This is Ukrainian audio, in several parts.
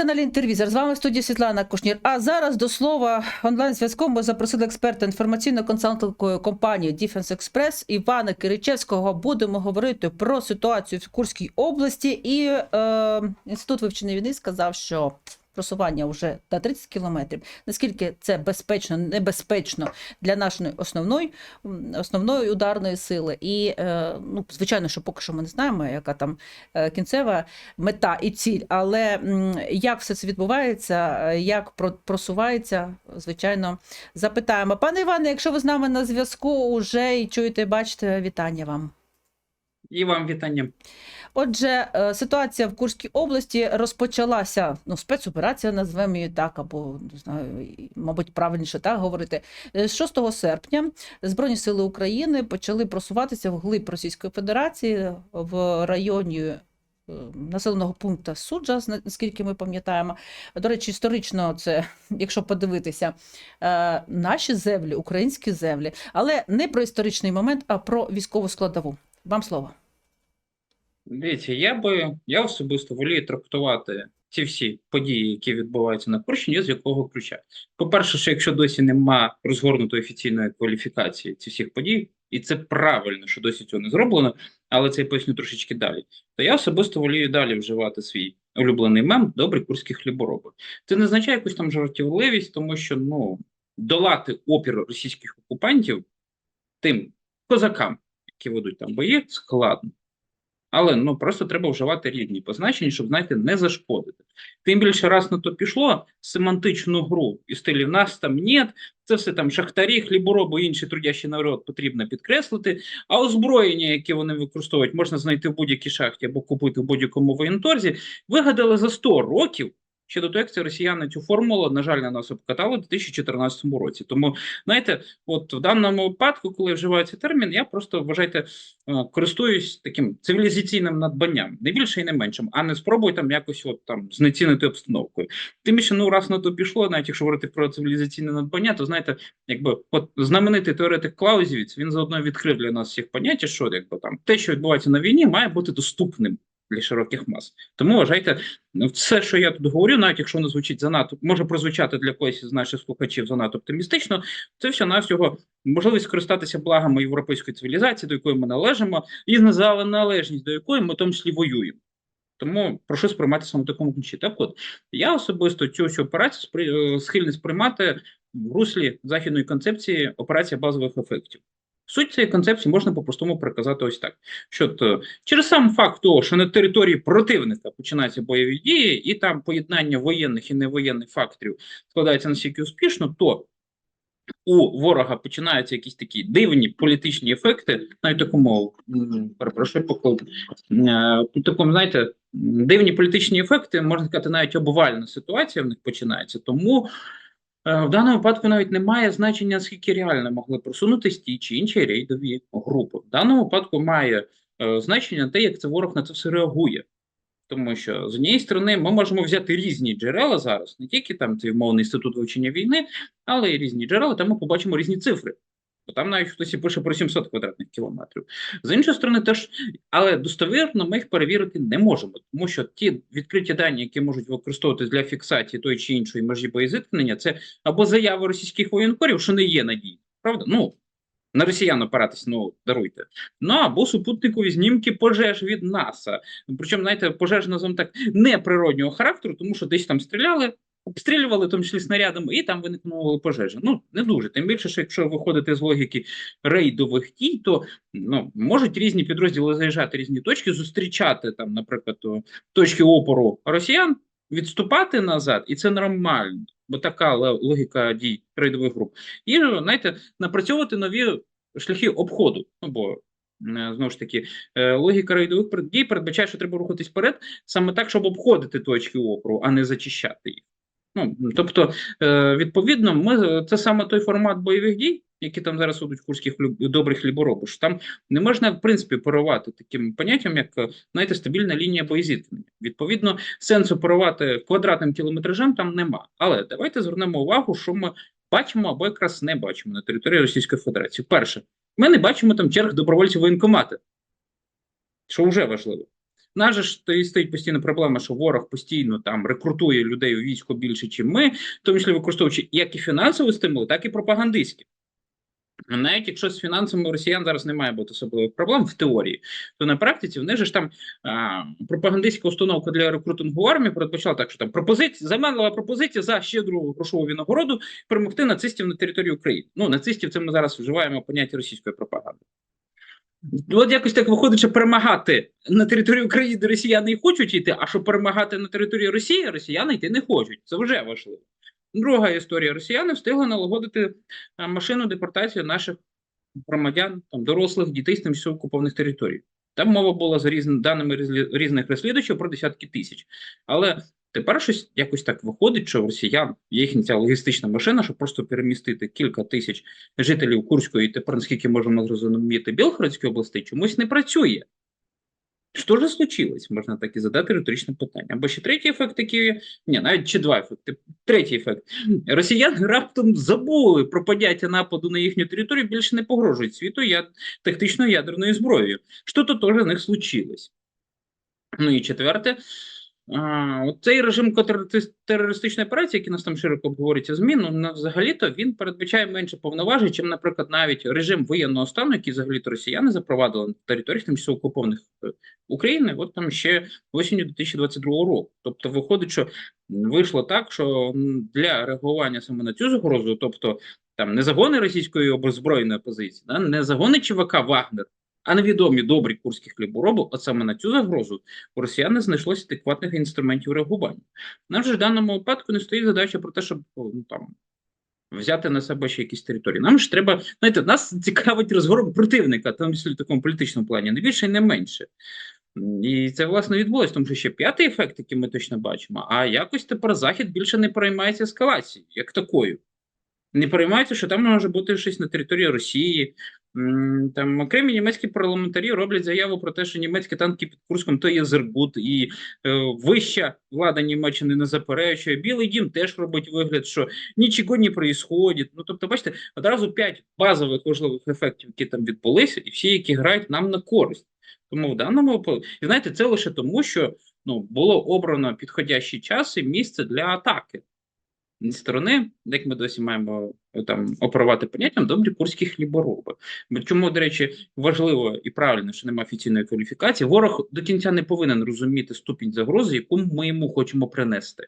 телеканалі інтервізор. З вами в студії Світлана Кушнір. А зараз до слова онлайн зв'язком ми запросили експерта інформаційно-консалтингової компанії Defense Express Івана Киричевського. Будемо говорити про ситуацію в Курській області. І е, інститут вивчення війни сказав, що просування вже до 30 кілометрів. Наскільки це безпечно, небезпечно для нашої основної, основної ударної сили. І е, ну, звичайно, що поки що ми не знаємо, яка там е, кінцева мета і ціль. Але як все це відбувається, е, як просувається, звичайно, запитаємо. Пане Іване, якщо ви з нами на зв'язку уже і чуєте, бачите, вітання вам. І вам вітання. Отже, е, ситуація в Курській області розпочалася. Ну, спецоперація, назвемо її так, або не знаю, мабуть, правильніше так говорити. Е, З 6 серпня Збройні сили України почали просуватися вглиб Російської Федерації в районі. е, Населеного пункту суджа, наскільки ми пам'ятаємо. До речі, історично це, якщо подивитися, е, наші землі, українські землі, але не про історичний момент, а про військову складову. Вам слово. Дивіться, я би я особисто волію трактувати ці всі події, які відбуваються на Курщині, з якого ключа. По-перше, що якщо досі нема розгорнутої офіційної кваліфікації цих всіх подій, і це правильно, що досі цього не зроблено, але це я поясню трошечки далі. То я особисто волію далі вживати свій улюблений мем добрі курські хлібороби. Це не означає якусь там жартівливість, тому що ну долати опір російських окупантів тим козакам, які ведуть там бої, складно. Але ну просто треба вживати рідні позначення, щоб знаєте, не зашкодити. Тим більше раз на то пішло семантичну гру і стилі нас там нет, це все там шахтарі, хлібороби, інші трудящий народ потрібно підкреслити. А озброєння, яке вони використовують, можна знайти в будь-якій шахті або купити в будь-якому воєнторзі, вигадали за 100 років. Ще до того, як це росіяни цю формулу, на жаль, на нас обкатали у 2014 році. Тому, знаєте, от в даному випадку, коли вживається термін, я просто вважайте, е, користуюсь таким цивілізаційним надбанням, не більше і не меншим, а не спробую там якось от там знецінити обстановкою. Тим більше, ну раз на то пішло, навіть якщо говорити про цивілізаційне надбання, то знаєте, якби от знаменитий теоретик Клаузівіц, він заодно відкрив для нас всіх поняття, що якби там те, що відбувається на війні, має бути доступним. Для широких мас. Тому вважайте, ну, все, що я тут говорю, навіть якщо не звучить занадто, може прозвучати для когось з наших слухачів занадто оптимістично, це все навсього можливість скористатися благами європейської цивілізації, до якої ми належимо, і належність, до якої ми в тому числі воюємо. Тому прошу сприймати саме в такому ключі. Так от, я особисто цю всю операцію спри... е, схильний сприймати в руслі західної концепції операція базових ефектів. Суть цієї концепції можна по-простому переказати ось так: що то, через сам факт того, що на території противника починаються бойові дії, і там поєднання воєнних і невоєнних факторів складається настільки успішно, то у ворога починаються якісь такі дивні політичні ефекти, навіть такому перепрошую, поклон, е, такому, знаєте, дивні політичні ефекти, можна сказати, навіть обвальна ситуація в них починається. Тому е, в даному випадку навіть немає значення, скільки реально могли просунутись ті чи інші рейдові групи. В даному випадку має е, значення те, як це ворог на це все реагує. Тому що з однієї сторони ми можемо взяти різні джерела зараз, не тільки там цей умовний інститут вивчення війни, але й різні джерела, там ми побачимо різні цифри. Бо там навіть хтось і пише про 700 квадратних кілометрів. З іншої сторони, теж, але достовірно ми їх перевірити не можемо, тому що ті відкриті дані, які можуть використовуватись для фіксації тої чи іншої межі боєзіткнення, це або заяви російських воєнкорів, що не є надійні, правда? Ну на росіян опиратись, ну даруйте. Ну або супутникові знімки пожеж від НАСА. Причому, знаєте, пожеж називаємо так не природнього характеру, тому що десь там стріляли, обстрілювали, в тому числі снарядами, і там виникнула пожежа. Ну не дуже. Тим більше, що якщо виходити з логіки рейдових дій, то ну можуть різні підрозділи заїжджати різні точки, зустрічати там, наприклад, точки опору росіян, відступати назад, і це нормально. Бо така логіка дій рейдових груп, і знаєте, напрацьовувати нові шляхи обходу. Ну бо е, знову ж таки, е, логіка рейдових дій передбачає, що треба рухатись вперед саме так, щоб обходити точки опору, а не зачищати їх. Ну тобто, е, відповідно, ми це саме той формат бойових дій, які там зараз ведуть курських добрих хліборобів. що Там не можна в принципі оперувати таким поняттям, як е, знаєте, стабільна лінія боєзіткнення. Відповідно, сенсу оперувати квадратним кілометражем там нема. Але давайте звернемо увагу, що ми бачимо або якраз не бачимо на території Російської Федерації. Перше, ми не бачимо там черг добровольців воєнкомати, що вже важливо. Нас же ж то- стоїть постійна проблема, що ворог постійно там рекрутує людей у військо більше, ніж ми, в тому числі використовуючи як і фінансові стимули, так і пропагандистські. Навіть якщо з фінансами росіян зараз не має бути особливих проблем в теорії, то на практиці в них же ж там а, пропагандистська установка для рекрутингу армії передбачала так, що там пропозиція заманлива пропозиція за щедру грошову винагороду перемогти нацистів на території України. Ну, нацистів це ми зараз вживаємо поняття російської пропаганди. От якось так виходить, що перемагати на території України росіяни і хочуть йти, а що перемагати на території Росії, росіяни йти не хочуть. Це вже важливо. Друга історія: росіяни встигли налагодити машину депортації наших громадян, там, дорослих, дітей з тимчасово окупованих територій. Там мова була за різн... даними різних розслідувачів про десятки тисяч. Але тепер щось якось так виходить, що росіян їхня ця логістична машина, щоб просто перемістити кілька тисяч жителів Курської тепер, наскільки можемо зрозуміти, Білгородської області, чомусь не працює. Що ж случилось? Можна так і задати риторичне питання. Або ще третій ефект такий, ні, навіть чи два ефекти. Третій ефект. Росіяни раптом забули про поняття нападу на їхню територію, більше не погрожують світу я... тактичною ядерною зброєю. Що то теж у них случилось. Ну і четверте, а, цей режим терористичної операції, який нас там широко обговорюється ЗМІ, ну взагалі-то він передбачає менше повноважень, чим, наприклад, навіть режим воєнного стану, який взагалі-то росіяни запровадили на територіях тимчасово окупованих е, України, от там ще осінню 2022 року. Тобто виходить, що вийшло так, що для реагування саме на цю загрозу, тобто там не загони російської обезброєної опозиції, да, не загони ЧВК Вагнер, а невідомі добрі курські хлібороби, от саме на цю загрозу у росіян не знайшлося адекватних інструментів реагування. Нам же в даному випадку не стоїть задача про те, щоб ну, там. Взяти на себе ще якісь території. Нам ж треба, знаєте, нас цікавить розгором противника, числі в такому політичному плані, не більше і не менше. І це власне відбулося, тому що ще п'ятий ефект, який ми точно бачимо, а якось тепер Захід більше не переймається ескалацією, як такою. Не переймається, що там може бути щось на території Росії. Там окремі німецькі парламентарі роблять заяву про те, що німецькі танки під Курском то є Зергут, і е, вища влада Німеччини не заперечує. Білий дім теж робить вигляд, що нічого не происходить. Ну тобто, бачите, одразу п'ять базових важливих ефектів, які там відбулися, і всі, які грають нам на користь. Тому в даному і знаєте, це лише тому, що ну було обрано підходящий час і місце для атаки сторони, як ми досі маємо е, там оперувати поняттям добрі курські хлібороби. Бо Чому, до речі, важливо і правильно, що немає офіційної кваліфікації. Ворог до кінця не повинен розуміти ступінь загрози, яку ми йому хочемо принести.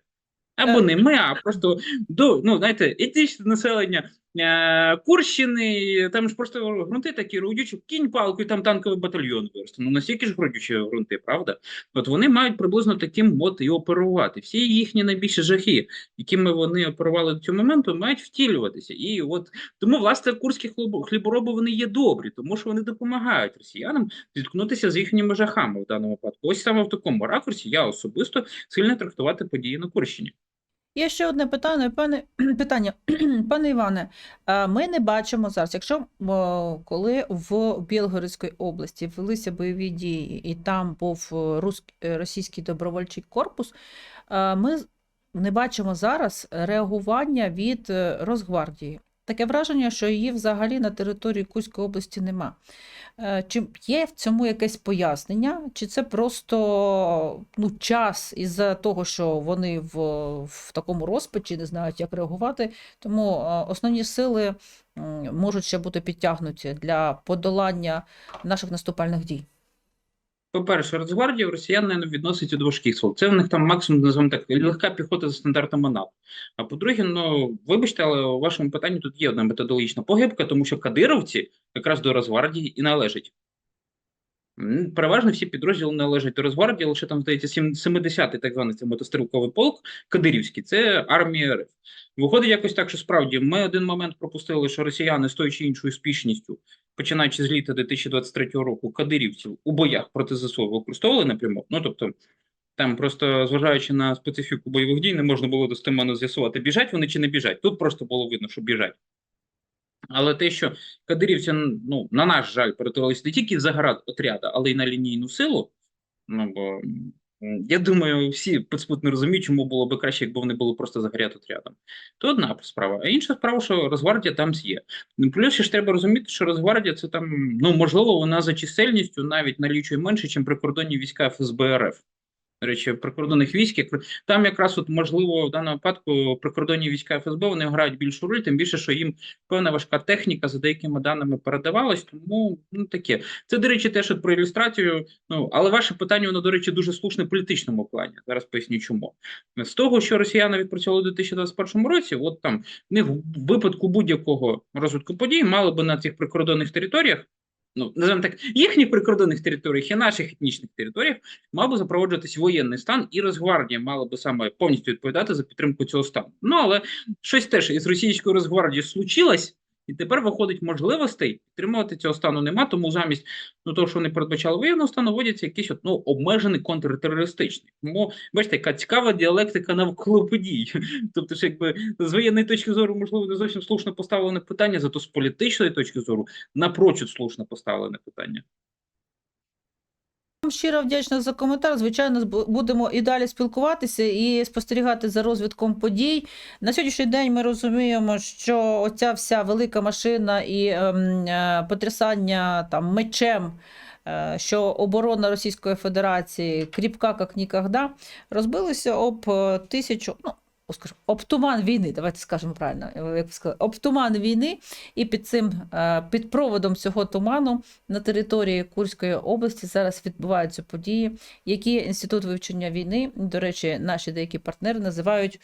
Або не ми, а просто до ну знаєте, етнічне населення Курщини, там ж просто ґрунти такі родючі, кінь палку, і там танковий батальйон виросте. Ну настільки ж родючі ґрунти, правда? От вони мають приблизно таким от і оперувати. Всі їхні найбільші жахи, якими вони оперували до цього моменту, мають втілюватися. І от тому, власне, курські хлібороби вони є добрі, тому що вони допомагають росіянам зіткнутися з їхніми жахами в даному випадку. Ось саме в такому ракурсі я особисто сильно трактувати події на Курщині. Є ще одне питання, пане питання, пане Іване. Ми не бачимо зараз, якщо коли в Білгородській області велися бойові дії, і там був російський добровольчий корпус, ми не бачимо зараз реагування від е, Росгвардії. Таке враження, що її взагалі на території Кузької області нема. Е, Чи є в цьому якесь пояснення, чи це просто ну, час із-за того, що вони в, в такому розпачі не знають, як реагувати, тому е, основні сили можуть ще бути підтягнуті для подолання наших наступальних дій. По-перше, Росгвардія росіян не відносить до важких сил. Це в них там максимум, називаємо так, легка піхота за стандартами НАТО. А по-друге, ну вибачте, але у вашому питанні тут є одна методологічна погибка, тому що кадировці якраз до Росгвардії і належать. Переважно всі підрозділи належать до Росгвардії, лише там, здається, 70-й так званий це мотострілковий полк Кадирівський, це армія РФ. Виходить якось так, що справді ми один момент пропустили, що росіяни з тою чи іншою успішністю, починаючи з літа 2023 року, кадирівців у боях проти ЗСУ використовували напряму. Ну тобто, там просто зважаючи на специфіку бойових дій, не можна було достеменно з'ясувати, біжать вони чи не біжать. Тут просто було видно, що біжать. Але те, що кадирівці, ну, на наш жаль, перетворилися не тільки в заград отряда, але й на лінійну силу, ну бо Я думаю, всі підспутно розуміють, чому було би краще, якби вони були просто загорять отрядом. То одна справа. А інша справа, що Росгвардія там є. Ну, Плюс ще ж треба розуміти, що Росгвардія це там, ну можливо, вона за чисельністю навіть налічує менше, ніж прикордонні війська ФСБ РФ. До речі, прикордонних військ, там якраз от можливо в даному випадку прикордонні війська ФСБ вони грають більшу роль, тим більше, що їм певна важка техніка за деякими даними передавалась. Тому ну таке. Це, до речі, теж от про ілюстрацію. Ну але ваше питання, воно, до речі, дуже слушне в політичному плані. Зараз поясню, чому з того, що росіяни відпрацювали у 2021 році, от там в них в випадку будь-якого розвитку подій мали би на цих прикордонних територіях. Ну, називаємо так, їхніх прикордонних територіях і наших етнічних територіях мав би запроваджуватись воєнний стан, і Росгвардія мала би саме повністю відповідати за підтримку цього стану. Ну але щось теж із російською Росгвардією случилось, і тепер виходить можливостей підтримувати цього стану нема. Тому замість ну того, що вони передбачали воєнного стану, вводяться якісь от, ну, обмежений контртерористичний. Тому бачите, яка цікава діалектика навколо подій. Тобто, ж якби з воєнної точки зору, можливо, не зовсім слушно поставлене питання, зато з політичної точки зору напрочуд слушно поставлене питання. Щиро вдячна за коментар. Звичайно, будемо і далі спілкуватися і спостерігати за розвитком подій. На сьогоднішній день ми розуміємо, що оця вся велика машина і ем, е, потрясання там мечем. е, Що оборона Російської Федерації кріпка, як ніколи, розбилися об е, тисячу, ну скажімо, обтуман війни. Давайте скажемо правильно, е, як сказали, об війни, і під цим е, під проводом цього туману на території Курської області зараз відбуваються події, які інститут вивчення війни, до речі, наші деякі партнери називають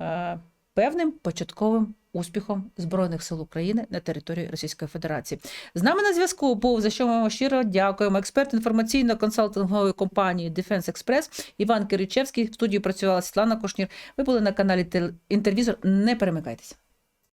е, певним початковим успіхом Збройних сил України на території Російської Федерації. З нами на зв'язку був за що ми вам щиро дякуємо. Експерт інформаційно-консалтингової компанії Defense Express Іван Киричевський. В студії працювала Світлана Кошнір. Ви були на каналі Інтервізор. Не перемикайтеся.